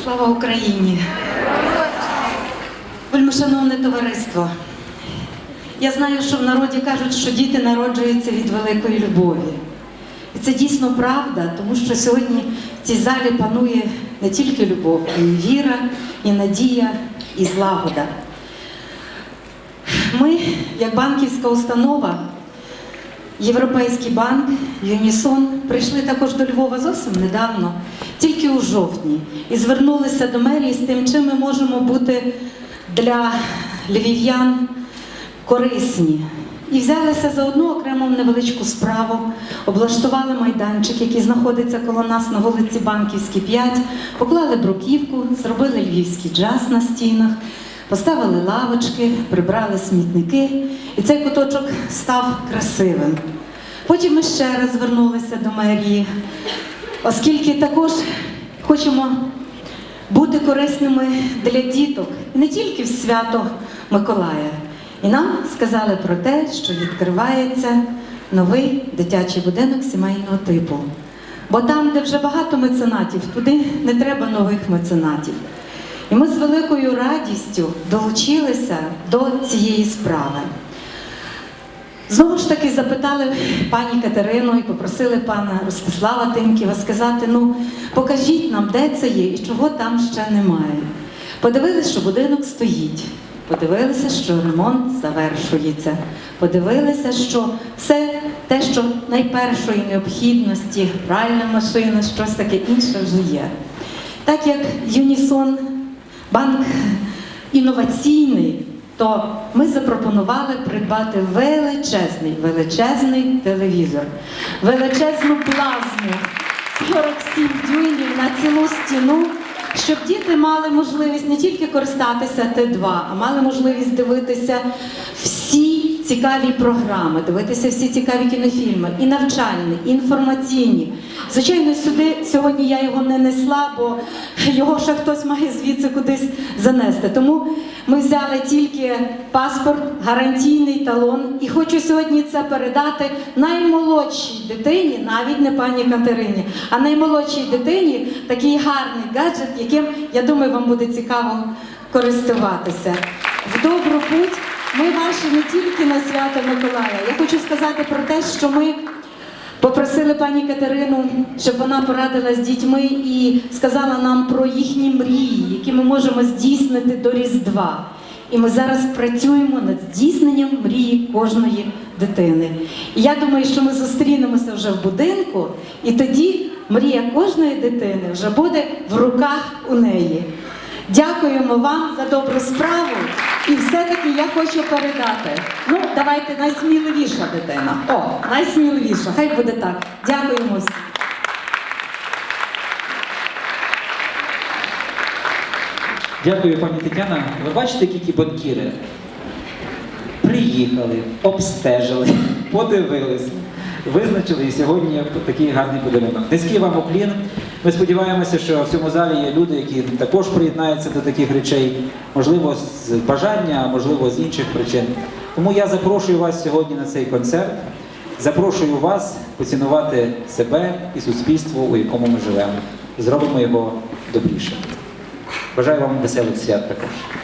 Слава Україні! Вельмишановне товариство. Я знаю, що в народі кажуть, що діти народжуються від великої любові. І це дійсно правда, тому що сьогодні в цій залі панує не тільки любов, і віра, і надія, і злагода. Ми, як банківська установа, Європейський банк, Юнісон прийшли також до Львова зовсім недавно, тільки у жовтні, і звернулися до мерії з тим, чим ми можемо бути для львів'ян корисні. І взялися за одну окрему невеличку справу, облаштували майданчик, який знаходиться коло нас на вулиці Банківській 5, поклали бруківку, зробили львівський джаз на стінах, поставили лавочки, прибрали смітники, і цей куточок став красивим. Потім ми ще раз звернулися до мерії, оскільки також хочемо бути корисними для діток не тільки в свято Миколая. І нам сказали про те, що відкривається новий дитячий будинок сімейного типу. Бо там, де вже багато меценатів, туди не треба нових меценатів. І ми з великою радістю долучилися до цієї справи. Знову ж таки запитали пані Катерину і попросили пана Ростислава Тимківа сказати: ну покажіть нам, де це є і чого там ще немає. Подивилися, що будинок стоїть. Подивилися, що ремонт завершується. Подивилися, що все те, що найпершої необхідності, пральна машина, щось таке інше вже є. Так як Юнісон банк інноваційний, то ми запропонували придбати величезний, величезний телевізор, величезну плазму 47 дюймів на цілу стіну, щоб діти мали можливість не тільки користатися Т2, а мали можливість дивитися цікаві програми, дивитися всі цікаві кінофільми, і навчальні, і інформаційні. Звичайно, сюди сьогодні я його не несла, бо його ще хтось має звідси кудись занести. Тому ми взяли тільки паспорт, гарантійний талон, і хочу сьогодні це передати наймолодшій дитині, навіть не пані Катерині, а наймолодшій дитині такий гарний гаджет, яким я думаю, вам буде цікаво користуватися. В добру путь ми ваші не тільки на свято Миколая. Я хочу сказати про те, що ми. Попросили пані Катерину, щоб вона порадила з дітьми і сказала нам про їхні мрії, які ми можемо здійснити до Різдва. І ми зараз працюємо над здійсненням мрії кожної дитини. І я думаю, що ми зустрінемося вже в будинку, і тоді мрія кожної дитини вже буде в руках у неї. Дякуємо вам за добру справу. І все-таки я хочу передати. Ну, давайте найсміливіша дитина. О, найсміливіша. Хай буде так. Дякуємо. Дякую, пані Тетяна. Ви бачите, які банкіри? Приїхали, обстежили, подивились, визначили і сьогодні такий гарний подарунок. Низький вам уклін. Ми сподіваємося, що в цьому залі є люди, які також приєднаються до таких речей, можливо, з бажання, можливо, з інших причин. Тому я запрошую вас сьогодні на цей концерт. Запрошую вас поцінувати себе і суспільство, у якому ми живемо. Зробимо його добрішим. Бажаю вам веселих свят також.